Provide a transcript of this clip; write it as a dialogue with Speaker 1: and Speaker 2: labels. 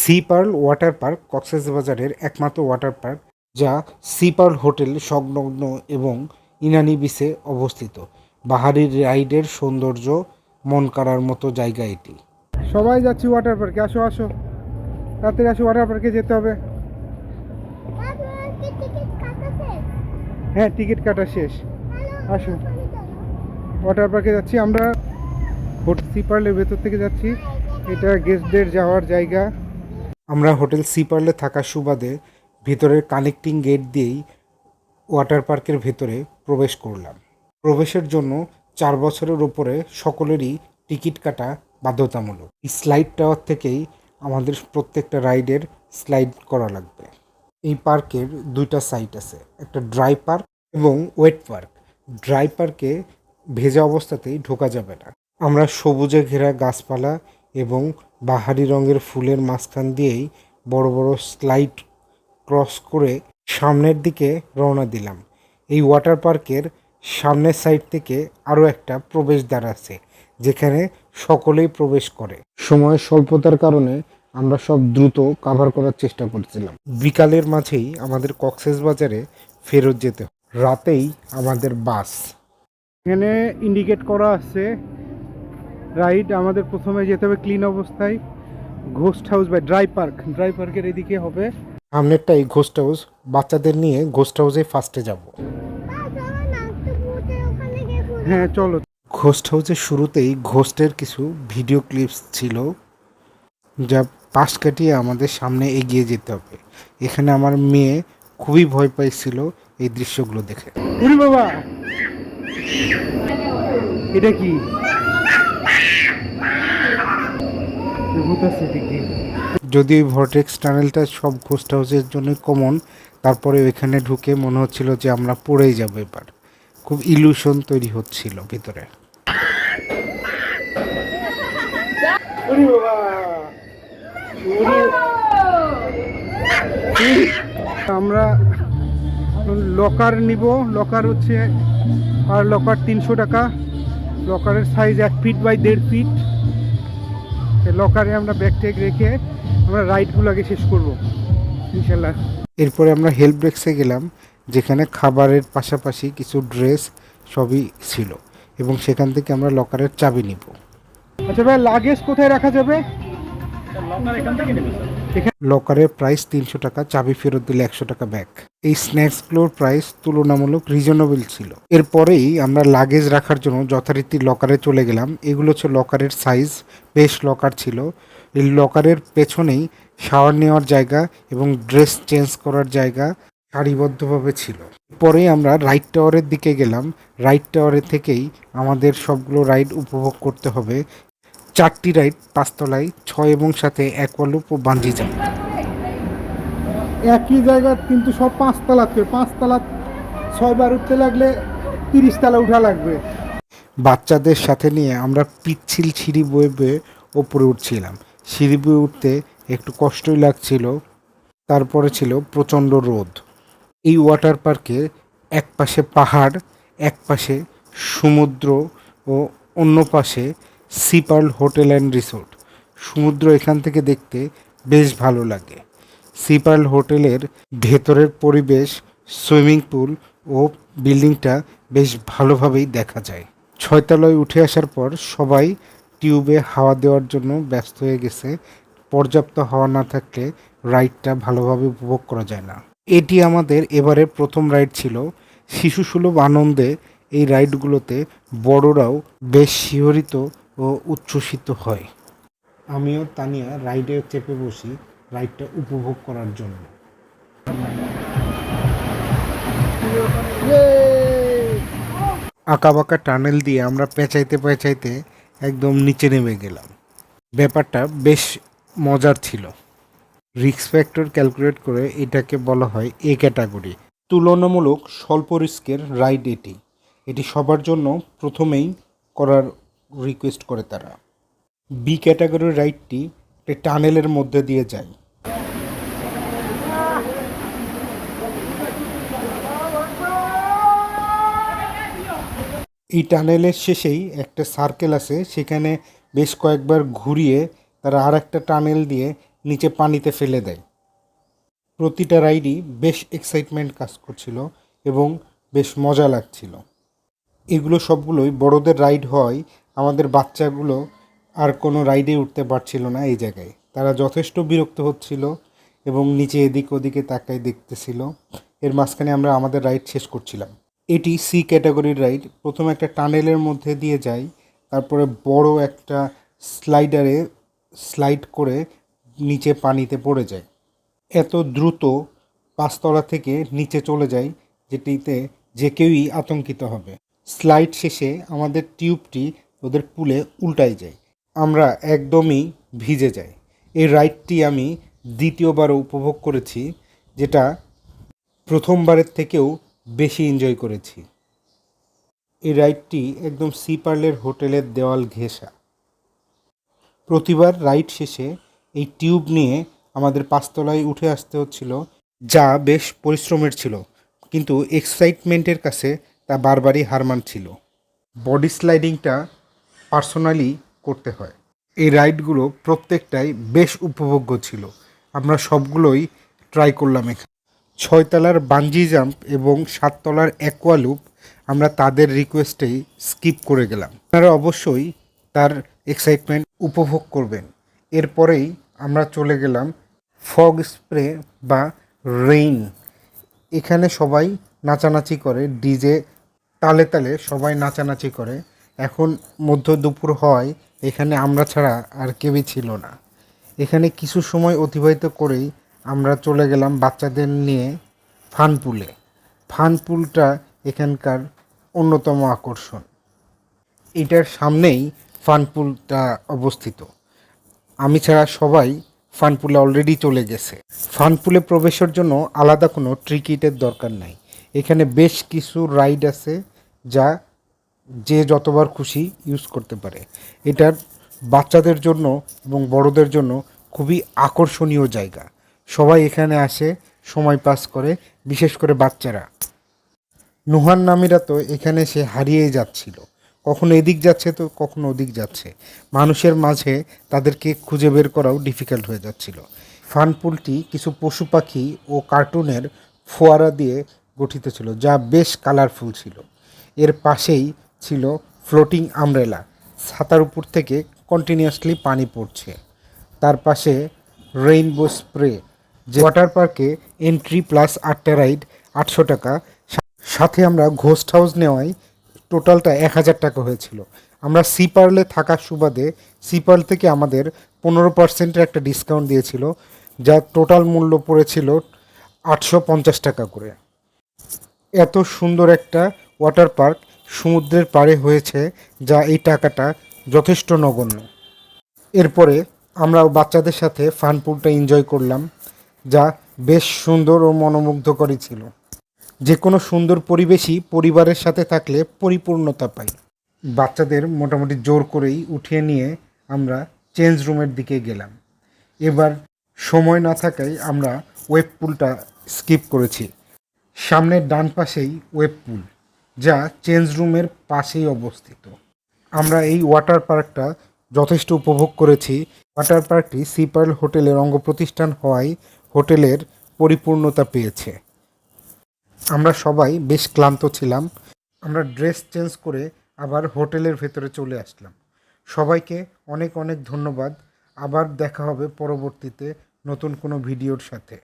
Speaker 1: C pearl water park কক্সবাজারের একমাত্র water park, যা সি পার্ল হোটেল সংলগ্ন এবং ইনানি বিচে অবস্থিত। বাহারি রাইডের সৌন্দর্য মন কাড়ার মতো জায়গা এটি।
Speaker 2: সবাই যাচ্ছি ওয়াটার পার্কে আসো আসো। রাত্রে আসো ওয়াটার পার্কে যেতে হবে। হ্যাঁ টিকিট কাটা শেষ। আসো। ওয়াটার পার্কে যাচ্ছি, আমরা হোটেল সিপার্লের ভেতর থেকে যাচ্ছি। এটা গেস্টদের যাওয়ার জায়গা।
Speaker 1: আমরা হোটেল সি পার্লে থাকার সুবাদে ভিতরের কানেক্টিং গেট দিয়েই ওয়াটার পার্কের ভেতরে প্রবেশ করলাম। প্রবেশের জন্য চার বছরের ওপরে সকলেরই টিকিট কাটা বাধ্যতামূলক। এই স্লাইড টাওয়ার থেকেই আমাদের প্রত্যেকটা রাইডের স্লাইড করা লাগবে। এই পার্কের দুইটা সাইট আছে, একটা ড্রাই পার্ক এবং ওয়েট পার্ক। ড্রাই পার্কে ভেজা অবস্থাতেই ঢোকা যাবে না। আমরা সবুজে ঘেরা গাছপালা এবং বাহারি রঙের ফুলের মাঝখান দিয়েই বড় বড় স্লাইড ক্রস করে সামনের দিকে রওনা দিলাম। এই ওয়াটার পার্কের সামনের সাইড থেকে আরও একটা প্রবেশদ্বার আছে যেখানে সকলেই প্রবেশ করে। সময় স্বল্পতার কারণে আমরা সব দ্রুত কাভার করার চেষ্টা করছিলাম। বিকালের মাঝেই আমাদের কক্সেস বাজারে ফেরত যেতে রাতেই আমাদের বাস।
Speaker 2: এখানে ইন্ডিকেট করা আছে রাইড আমাদের প্রথমে যেতে হবে ক্লিন অবস্থায়। ঘোস্ট হাউস বা ড্রাই পার্ক। ড্রাই পার্কের এদিকে হবে।
Speaker 1: সামনেরটাই ঘোস্ট হাউস। বাচ্চাদের নিয়ে ঘোস্ট হাউসে ফার্স্টে যাব।
Speaker 2: হ্যাঁ চলো।
Speaker 1: ঘোস্ট হাউসের শুরুতেই ঘোস্টের কিছু ভিডিও ক্লিপস ছিল যা পাশ কাটিয়ে আমাদের সামনে এগিয়ে যেতে হবে। এখানে আমার মেয়ে খুবই ভয় পাইছিল এই দৃশ্যগুলো দেখে।
Speaker 2: বাবা! এটা কি ভূত আছে দেখি
Speaker 1: যদি ভর্টেক্স টানেলটা সব ঘোস্ট হাউসের জন্য কমন তারপরে ওইখানে ঢুকে মনে হচ্ছিল যে আমরা পড়েই যাব এবার। খুব ইলুশন তৈরি হচ্ছিল ভিতরে।
Speaker 2: আমরা লকার নিব। লকার হচ্ছে, আর লকার তিনশো টাকা। লকারের সাইজ এক ফিট বাই দেড় ফিট লকারে আমরা ব্যাগ ট্যাগ রেখে আমরা রাইডগুলো আগে শেষ করব ইনশাল্লাহ।
Speaker 1: এরপরে আমরা হেল্প ডেস্কে গেলাম যেখানে খাবারের পাশাপাশি কিছু ড্রেস সবই ছিল এবং সেখান থেকে আমরা লকারের চাবি নিব।
Speaker 2: আচ্ছা ভাই লাগেজ কোথায় রাখা যাবে?
Speaker 1: লকারের প্রাইস তিনশো টাকা, চাবি ফেরত দিলে একশো টাকা ব্যাক এই স্ন্যাক্সগুলোর প্রাইস তুলনামূলক রিজনেবল ছিল। এরপরেই আমরা লাগেজ রাখার জন্য যথারীতি লকারে চলে গেলাম। এগুলো হচ্ছে লকারের সাইজ বেশ লকার ছিল। এই লকারের পেছনেই শাওয়ার নেওয়ার জায়গা এবং ড্রেস চেঞ্জ করার জায়গা সারিবদ্ধভাবে ছিল। পরেই আমরা রাইট টাওয়ারের দিকে গেলাম। রাইট টাওয়ারের থেকেই আমাদের সবগুলো রাইড উপভোগ করতে হবে। চারটি রাইড পাঁচতলায় ছয় এবং সাথে অ্যাকোয়ালুপ ও বাঞ্জি জাম্প
Speaker 2: একই জায়গা কিন্তু সব পাঁচতলা করে পাঁচতলা ছয়বার উঠতে লাগলে তিরিশ তলা উঠা লাগবে।
Speaker 1: বাচ্চাদের সাথে নিয়ে আমরা পিচ্ছিল সিঁড়ি বয়ে বয়ে ওপরে উঠছিলাম। সিঁড়ি বয়ে উঠতে একটু কষ্টই লাগছিল তারপরে ছিল প্রচণ্ড রোদ। এই ওয়াটার পার্কে এক পাশে পাহাড় এক পাশে সমুদ্র ও অন্য পাশে সিপার্ল হোটেল অ্যান্ড রিসোর্ট সমুদ্র এখান থেকে দেখতে বেশ ভালো লাগে। সিপার্ল হোটেলের ভেতরের পরিবেশ, সুইমিং পুল ও বিল্ডিংটা বেশ ভালোভাবেই দেখা যায়। ছয়তলায় উঠে আসার পর সবাই টিউবে হাওয়া দেওয়ার জন্য ব্যস্ত হয়ে গেছে। পর্যাপ্ত হাওয়া না থাকলে রাইডটা ভালোভাবে উপভোগ করা যায় না। এটি আমাদের এবারের প্রথম রাইড ছিল। শিশুসুলভ আনন্দে এই রাইডগুলোতে বড়রাও বেশ শিহরিত ও উচ্ছ্বসিত হয়। আমিও তানিয়া রাইডে চেপে বসি রাইডটা উপভোগ করার জন্য। আঁকাবাঁকা টানেল দিয়ে আমরা পেঁচাইতে পেঁচাইতে একদম নিচে নেমে গেলাম। ব্যাপারটা বেশ মজার ছিল। রিক্স ফ্যাক্টর ক্যালকুলেট করে এটাকে বলা হয় এ ক্যাটাগরি। তুলনামূলক স্বল্প রিস্কের রাইড এটি। এটি সবার জন্য প্রথমেই করার রিকোয়েস্ট করে তারা। বি ক্যাটাগরির রাইডটি একটি টানেলের মধ্যে দিয়ে যায়। এই টানেলের শেষেই একটা সার্কেল আছে, সেখানে বেশ কয়েকবার ঘুরিয়ে তারা আর একটা টানেল দিয়ে নিচে পানিতে ফেলে দেয়। প্রতিটা রাইডই বেশ এক্সাইটমেন্ট কাজ করছিল এবং বেশ মজা লাগছিল। এগুলো সবগুলোই বড়দের রাইড হয় আমাদের বাচ্চাগুলো আর কোনো রাইডে উঠতে পারছিল না এই জায়গায়। তারা যথেষ্ট বিরক্ত হচ্ছিল এবং নিচে এদিক ওদিকে তাকাই দেখতেছিল। এর মাঝখানে আমরা আমাদের রাইড শেষ করছিলাম। এটি সি ক্যাটাগরির রাইড। প্রথমে একটা টানেলের মধ্যে দিয়ে যায়, তারপরে বড় একটা স্লাইডারে স্লাইড করে নিচে পানিতে পড়ে যায়। এত দ্রুত পাঁচতলা থেকে নিচে চলে যায়, যেটিতে যে কেউই আতঙ্কিত হবে। স্লাইড শেষে আমাদের টিউবটি ওদের পুলে উল্টাই যায়। আমরা একদমই ভিজে যাই। এই রাইডটি আমি দ্বিতীয়বারও উপভোগ করেছি, যেটা প্রথমবারের থেকেও বেশি এনজয় করেছি। এই রাইডটি একদম সি পার্লের হোটেলের দেওয়াল ঘেঁষা। প্রতিবার রাইড শেষে এই টিউব নিয়ে আমাদের পাঁচতলায় উঠে আসতে হচ্ছিল, যা বেশ পরিশ্রমের ছিল, কিন্তু এক্সাইটমেন্টের কাছে তা বারবারই হার মানছিল। বডি স্লাইডিংটা পার্সোনালি করতে হয়। এই রাইডগুলো প্রত্যেকটাই বেশ উপভোগ্য ছিল। আমরা সবগুলোই ট্রাই করলাম এখানে। ছয়তলার বাঞ্জি জাম্প এবং সাততলার অ্যাকোয়ালুপ আমরা তাদের রিকোয়েস্টেই স্কিপ করে গেলাম। আপনারা অবশ্যই তার এক্সাইটমেন্ট উপভোগ করবেন। এরপরেই আমরা চলে গেলাম ফগ স্প্রে বা রেইন এখানে সবাই নাচানাচি করে, ডিজে তালে তালে সবাই নাচানাচি করে। এখন মধ্য দুপুর হয়, এখানে আমরা ছাড়া আর কেউই ছিল না। এখানে কিছু সময় অতিবাহিত করেই আমরা চলে গেলাম বাচ্চাদের নিয়ে ফানপুলে। ফানপুলটা এখানকার অন্যতম আকর্ষণ। এটার সামনেই ফানপুলটা অবস্থিত। আমি ছাড়া সবাই ফানপুলে অলরেডি চলে গেছে। ফানপুলে প্রবেশের জন্য আলাদা কোনো টিকিটের দরকার নাই। এখানে বেশ কিছু রাইড আছে যা যে যতবার খুশি ইউজ করতে পারে। এটার বাচ্চাদের জন্য এবং বড়দের জন্য খুবই আকর্ষণীয় জায়গা। সবাই এখানে আসে, সময় পাস করে, বিশেষ করে বাচ্চারা। নুহান নামিরা তো এখানে সে হারিয়েই যাচ্ছিল। কখনো এদিক যাচ্ছে তো কখনো ওদিক যাচ্ছে। মানুষের মাঝে তাদেরকে খুঁজে বের করাও ডিফিকাল্ট হয়ে যাচ্ছিল। ফানপুলটি কিছু পশু পাখি ও কার্টুনের ফোয়ারা দিয়ে গঠিত ছিল, যা বেশ কালারফুল ছিল। এর পাশেই ছিল ফ্লোটিং আমব্রেলা ছাতার উপর থেকে কন্টিনিউয়াসলি পানি পড়ছে। তার পাশে রেইনবো স্প্রে যে ওয়াটার পার্কে এন্ট্রি প্লাস আটটা রাইড আটশো টাকা। সাথে আমরা ঘোস্ট হাউস নেওয়ায় টোটালটা এক হাজার টাকা হয়েছিল। আমরা সি পার্লে থাকার সুবাদে সি পার্ল থেকে আমাদের পনেরো পার্সেন্টের একটা ডিসকাউন্ট দিয়েছিল, যা টোটাল মূল্য পড়েছিল আটশো পঞ্চাশ টাকা করে। এত সুন্দর একটা ওয়াটার পার্ক সমুদ্রের পাড়ে হয়েছে, যা এই টাকাটা যথেষ্ট নগণ্য। এরপরে আমরা বাচ্চাদের সাথে ফানপুলটা এনজয় করলাম, যা বেশ সুন্দর ও মনোমুগ্ধকরই ছিল। যে কোনো সুন্দর পরিবেশই পরিবারের সাথে থাকলে পরিপূর্ণতা পাই। বাচ্চাদের মোটামুটি জোর করেই উঠিয়ে নিয়ে আমরা চেঞ্জ রুমের দিকে গেলাম। এবার সময় না থাকায় আমরা ওয়েব পুলটা স্কিপ করেছি। সামনের ডান পাশেই ওয়েব পুল যা চেঞ্জ রুমের পাশেই অবস্থিত। আমরা এই ওয়াটার পার্কটা যথেষ্ট উপভোগ করেছি। ওয়াটার পার্কটি সিপার্ল হোটেলের অঙ্গ প্রতিষ্ঠান হওয়ায় হোটেলের পরিপূর্ণতা পেয়েছে। আমরা সবাই বেশ ক্লান্ত ছিলাম। আমরা ড্রেস চেঞ্জ করে আবার হোটেলের ভেতরে চলে আসলাম। সবাইকে অনেক অনেক ধন্যবাদ। আবার দেখা হবে পরবর্তীতে নতুন কোনো ভিডিওর সাথে।